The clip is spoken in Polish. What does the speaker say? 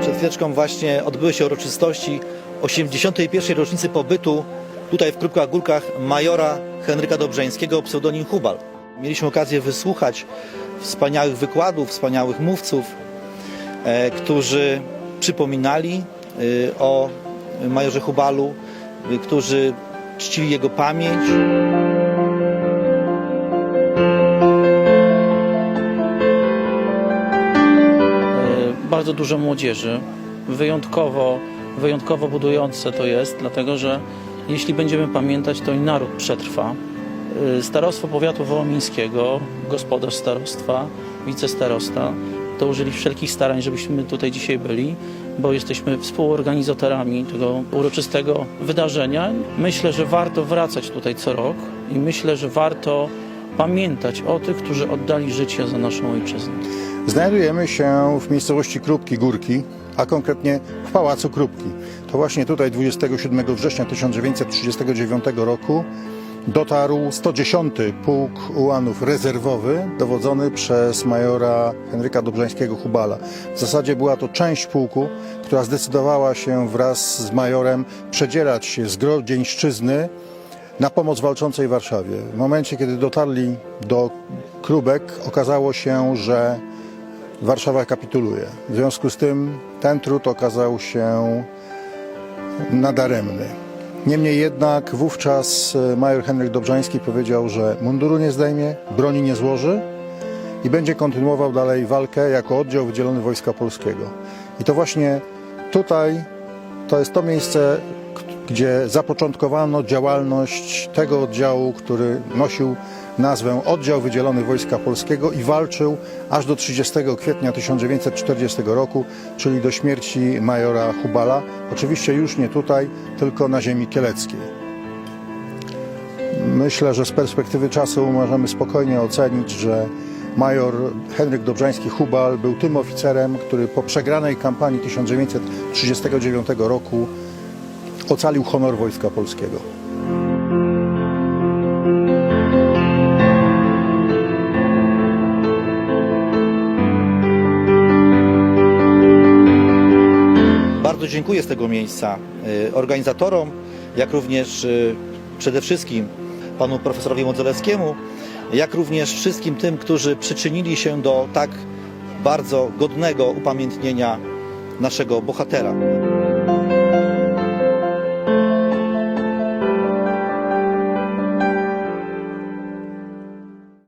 Przed chwileczką właśnie odbyły się uroczystości 81. rocznicy pobytu tutaj w Krupkach Górkach majora Henryka Dobrzeńskiego pseudonim Hubal. Mieliśmy okazję wysłuchać wspaniałych wykładów, wspaniałych mówców, e, którzy przypominali e, o majorze Hubalu, e, którzy czcili jego pamięć. E, bardzo dużo młodzieży. Wyjątkowo, wyjątkowo budujące to jest, dlatego że jeśli będziemy pamiętać, to i naród przetrwa. E, Starostwo Powiatu Wołomińskiego, gospodarz starostwa, wicestarosta dołożyli wszelkich starań, żebyśmy tutaj dzisiaj byli, bo jesteśmy współorganizatorami tego uroczystego wydarzenia. Myślę, że warto wracać tutaj co rok i myślę, że warto pamiętać o tych, którzy oddali życie za naszą ojczyznę. Znajdujemy się w miejscowości Krupki Górki, a konkretnie w Pałacu Krupki. To właśnie tutaj 27 września 1939 roku dotarł 110 Pułk Ułanów Rezerwowy, dowodzony przez majora Henryka Dobrzańskiego Hubala. W zasadzie była to część pułku, która zdecydowała się wraz z majorem przedzierać się z Grodzieńszczyzny na pomoc walczącej Warszawie. W momencie, kiedy dotarli do Krubek, okazało się, że Warszawa kapituluje. W związku z tym ten trud okazał się nadaremny. Niemniej jednak wówczas e, major Henryk Dobrzański powiedział, że munduru nie zdejmie, broni nie złoży i będzie kontynuował dalej walkę jako oddział wydzielony Wojska Polskiego. I to właśnie tutaj to jest to miejsce, gdzie zapoczątkowano działalność tego oddziału, który nosił nazwę Oddział Wydzielony Wojska Polskiego i walczył aż do 30 kwietnia 1940 roku, czyli do śmierci majora Hubala. Oczywiście już nie tutaj, tylko na ziemi kieleckiej. Myślę, że z perspektywy czasu możemy spokojnie ocenić, że major Henryk Dobrzański-Hubal był tym oficerem, który po przegranej kampanii 1939 roku ocalił honor Wojska Polskiego. Bardzo dziękuję z tego miejsca y, organizatorom, jak również y, przede wszystkim panu profesorowi Modzelewskiemu, jak również wszystkim tym, którzy przyczynili się do tak bardzo godnego upamiętnienia naszego bohatera.